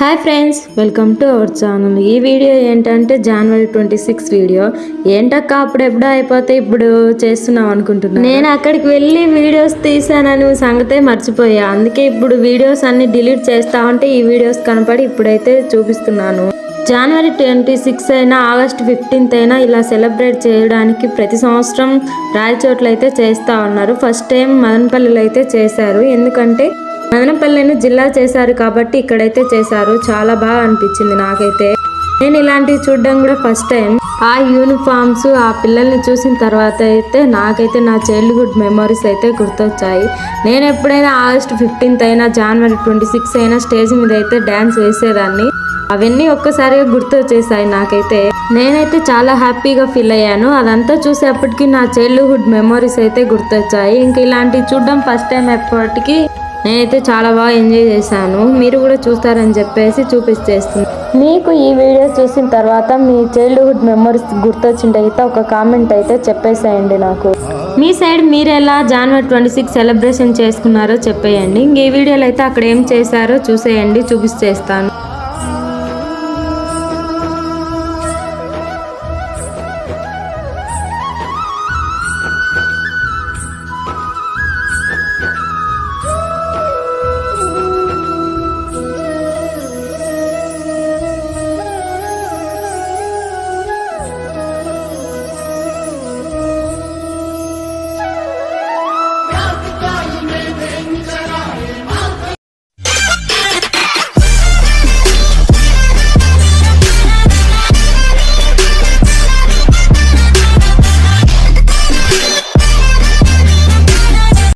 Hi friends welcome to our channel. ఈ video ఏంటంటే జనవరి twenty six video. ఏంటక్క అప్పుడు ఎప్పుడో అయిపోతే ఇప్పుడు చేస్తున్నాం అనుకుంటున్నాను. నేను అక్కడికి వెళ్ళి వీడియోస్ తీసానని సంగతే మర్చిపోయా. అందుకే ఇప్పుడు వీడియోస్ అన్ని డిలీట్ చేస్తా ఉంటే ఈ వీడియోస్ కనపడి ఇప్పుడైతే చూపిస్తున్నాను. జనవరి ట్వంటీ సిక్స్ అయినా ఆగస్ట్ ఫిఫ్టీన్త్ అయినా ఇలా సెలబ్రేట్ చేయడానికి ప్రతి సంవత్సరం రాయచోట్ల అయితే చేస్తూ ఉన్నారు. ఫస్ట్ టైం మదనపల్లిలో అయితే చేశారు. ఎందుకంటే మదనపల్లిని జిల్లా చేశారు కాబట్టి ఇక్కడైతే చేశారు. చాలా బాగా అనిపించింది నాకైతే. నేను ఇలాంటివి చూడడం కూడా ఫస్ట్ టైం ఆ యూనిఫామ్స్ ఆ పిల్లల్ని చూసిన తర్వాత అయితే నాకైతే నా చైల్డ్హుడ్ మెమరీస్ అయితే గుర్తొచ్చాయి. నేను ఎప్పుడైనా ఆగస్ట్ ఫిఫ్టీన్త్ అయినా జనవరి ట్వంటీ సిక్స్ అయినా స్టేజ్ మీద అయితే డ్యాన్స్ వేసేదాన్ని. అవన్నీ ఒక్కసారిగా గుర్తొచ్చేసాయి నాకైతే. నేనైతే చాలా హ్యాపీగా ఫీల్ అయ్యాను. అదంతా చూసేప్పటికి నా చైల్డ్హుడ్ మెమరీస్ అయితే గుర్తొచ్చాయి. ఇంక ఇలాంటివి చూడడం ఫస్ట్ టైం ఎప్పటికీ నేనైతే చాలా బాగా ఎంజాయ్ చేశాను. మీరు కూడా చూస్తారని చెప్పేసి చూపించేస్తున్నాను మీకు ఈ వీడియో చూసిన తర్వాత మీ చైల్డ్హుడ్ మెమరీస్ గుర్తొచ్చింటే అయితే ఒక కామెంట్ అయితే చెప్పేసేయండి నాకు. మీ సైడ్ మీరు ఎలా జనవరి ట్వంటీ సిక్స్ సెలబ్రేషన్ చేసుకున్నారో చెప్పేయండి. ఇంక ఈ వీడియోలో అయితే అక్కడ ఏం చేశారో చూసేయండి చూపించేస్తాను